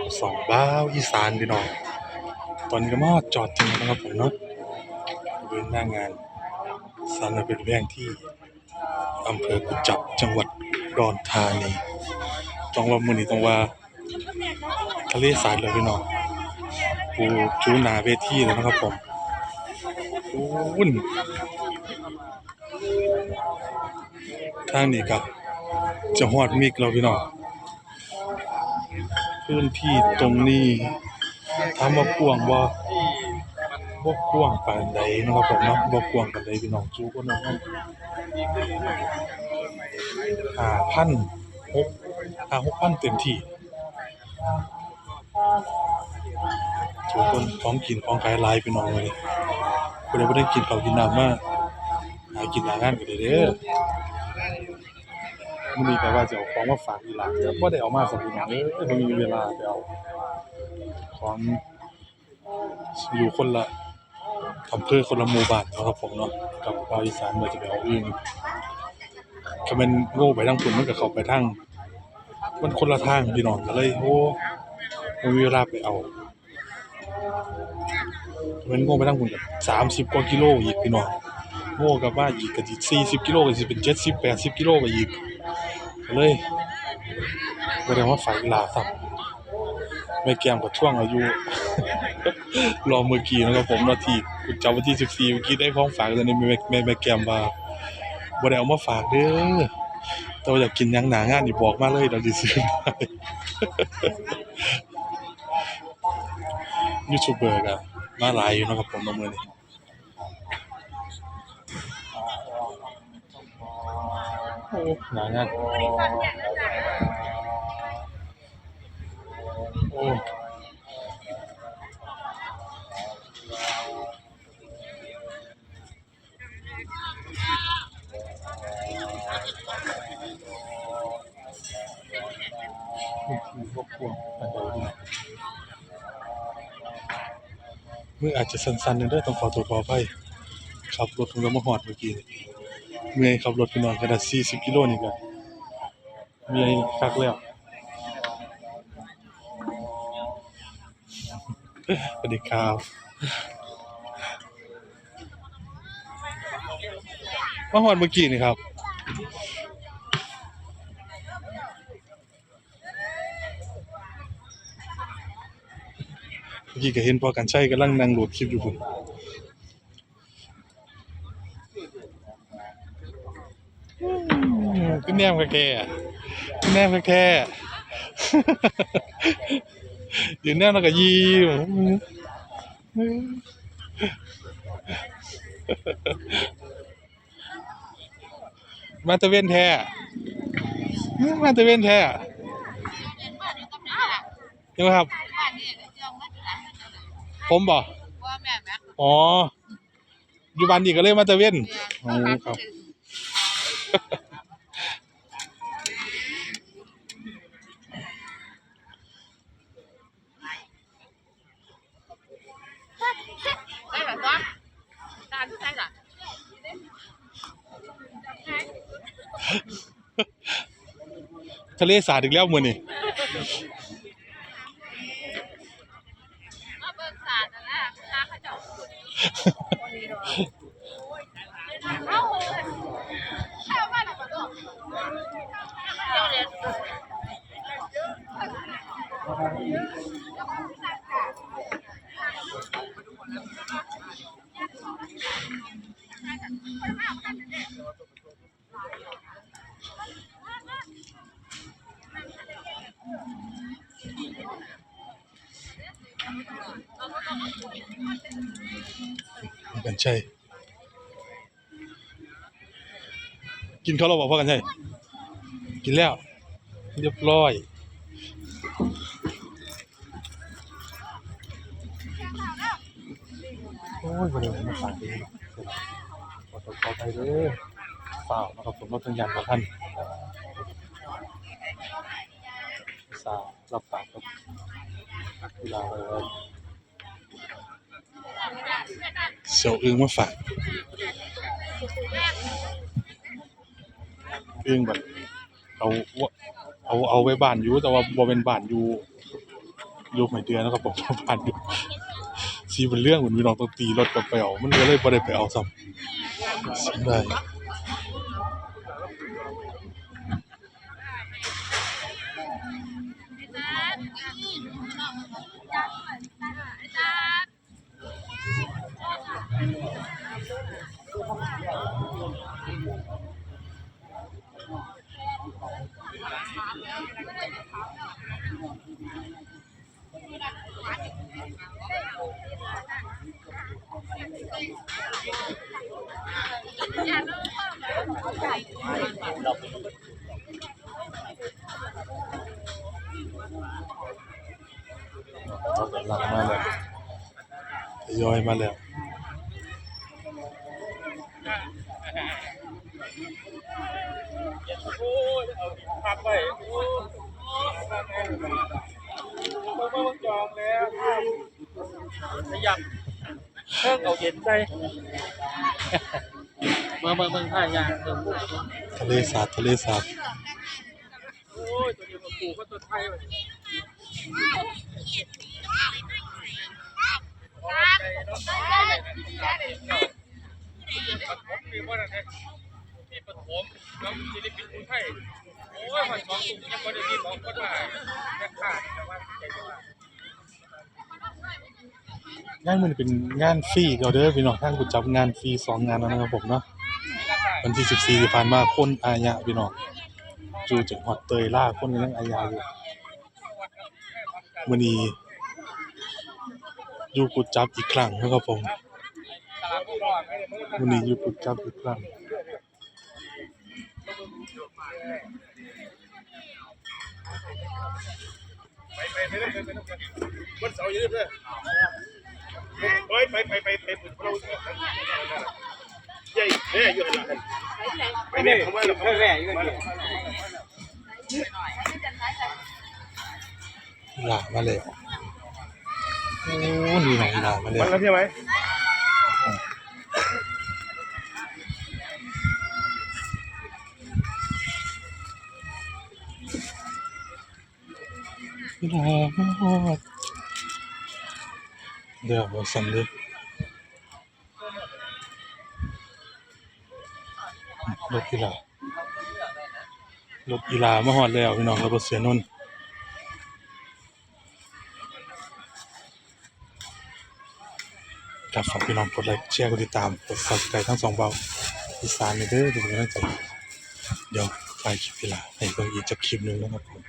ผมสองบ้าวอีสานพี่น้องตอนนี้ก็มาจอดถึงแล้วนะครับผมเนาะบริเวณหน้างานสารเป็นแวงที่อำเภอกุจจับจังหวัดดอนธานีต้องว่ามือนี้ต้องว่าทะเลสาบเลยพี่น้องปูจูนาเวทีแล้วนะครับผมอุ่นทางนี้ครับจะฮอดมิกแล้วพี่น้อง พื้นที่ตรงนี้ถามว่ากว้างบ่บ่กว้างปานใดนะครับผมเนาะบ่กว้างปานใดพี่น้องจูก็น้องห้าพันหกห้าหกพันเต็มที่จูคนของกินของขายลายพี่น้องเลยบ่ได้บ่ได้กินข้าวกินน้ำมาหากินหางานก็ได้เด้อ มื้อนี้ก็ว่าจะเอาของมาฝากอีหลานแต่บ่ได้เอามาสักพี่น้องเอ้ยบ่มีเวลาไปเอาของอยู่คนละอำเภอคนละหมู่บ้านเนาะครับผมเนาะกับภาคอีสานว่าจะไปเอาเอื่นก็แม่นโง่ไปทางพุ่นมันก็เขาไปทางมันคนละทางพี่น้องก็เลยโอ้บ่มีเวลาไปเอาม่นโง่ไปทางพุ่นก็30กว่ากิโลอีกพี่น้องโง่กับมาอีกก็สิ40กิโลก็สิเป็น70 80กิโลไปอีก เลยบ่ได้มาฝากอีหลาซ้ำแม่แก้มกับช่วงอายุ รอเมื่อกี้นะครับผมนาทีกูจำวันที่14เมื่อกี้ได้พ้องฝากตอนนี้แม่แม่แม่แก้มว่าบ่ได้เอามาฝากเด้อแต่ว่าอยากกินยังหนางานนี่บอกมาเลยเดี๋ยวสิซื้อให้ยูทูบเบอร์ก็มาหลายอยู่นาะครับผมในมื้อนี้ หนางานโอ้พื้นที่รบกวนปานใดนี่มืออาจจะสั่นๆนึงเด้อต้องขอโทษขออภัยขับรถเพิ่งจะมาฮอดเมื่อกี้ เมื่อยขับรถพี่น้องขนาด40กิโลนี่ก็เมื่อยคักแล้วสวัสดีครับมาฮอดเมื่อกี้นี่ครับเมื่อกี้ก็เห็นพอกันใช้กำลังนั่งโหลดคลิปอยู่พุ่น มก็แนมกับแกอะก็แนมกับแกอะยืนแนมแล้วก็ยิ้มมาตะเวนแท้มาตะเวนแท้ใช่ไหมครับ ผมบ่ว่าแม่แม่อ๋ออยู่บ้านนี่ก็เลยมาตะเวนอ๋อครับ ได้แบบว่าตาที่ใช่หรอ ทะเลสาบอีกแล้วมือนี้มาเกันแหละตาเขาเอาเข้ามาหน่อยก่อนเดี๋ยวเรียนกันใช่ กินข้าวแล้วบ่พ่อกันใช่ กินแล้ว เรียบร้อยโอ้ยบ่ได้มาฝากเองขอโทษขออภัยเด้อเปล่านะครับผมรถทั้งยันของท่านสาวรับปากครับเวลาไว้ว เสี่ยวอึ้งมาฝากอึ้งแบบเอาเอาเอาไว้บ้านอยู่แต่ว่าบ่เป็นบ้านอยู่รูปใหม่เดือนแล้วก็บอกว่าผ่านอยู่ซีเป็นเรื่องเหมือนพี่น้องต้องตีรถกลับไปเอามันก็เลยบ่ได้ไปเอาซ้ำเสียดายเอากำลังมาแล้วทยอยมาแล้วโอ้ยเอาพักไปอยพักไปเมื่อเมื่อจองแล้วขยับ เพิ่งเอาเย็นใจเมื่อเมื่อเมื่อท่ายางเมื่อทะเลสาบทะเลสาบโอ้ยตัวเดียวกับกูก็ตัวไทยไปมีว่าอะไรมีปฐมน้องศิลปินคนไทยโอ้ยมันสองกลุ่มยังไม่ได้ยินบอกก็ได้ยังขาดแต่ว่าใจว่า งานมันเป็นงานฟรีเดี๋ยวเด้อพี่น้องทางกูจับงานฟรีสองงานแล้วนะครับผมเนาะวันที่14ที่ผ่านมาคนอายะพี่น้องจูจังหวัดเตยล่าคนกำลังอายะอยู่มื้อนี้อยู่กูจับอีกครั้งนะครับผมมื้อนี้อยู่กูจับอีกครั้งไปไปไปไปไปวันเสาร์อย่าลืมเลย ไปไปไปไปไปไปเราใหญ่แน่อยู่หันไปเนี่ยผมว่าเราแร่อยู่นี่อีหลามาแล้วโอ้นี่ไหนอีหลามาแล้มัวนแล้วใช่ไหมอีหลามา ฮอดเดี๋ยวบ่สั่นเลยรถอีหลารถอีหลามาฮอดแล้วพี่น้องแล้วบ่เสียนนท์ครับฝากพี่น้องกดไลค์แชร์กดติดตามกด Subscribe ทั้งสองเบาอีสานนี่เด้อเป็นกำลังใจเดี๋ยวไปคลิปอีหลาให้เบิ่งอีกจักคลิปหนึงนะครับผม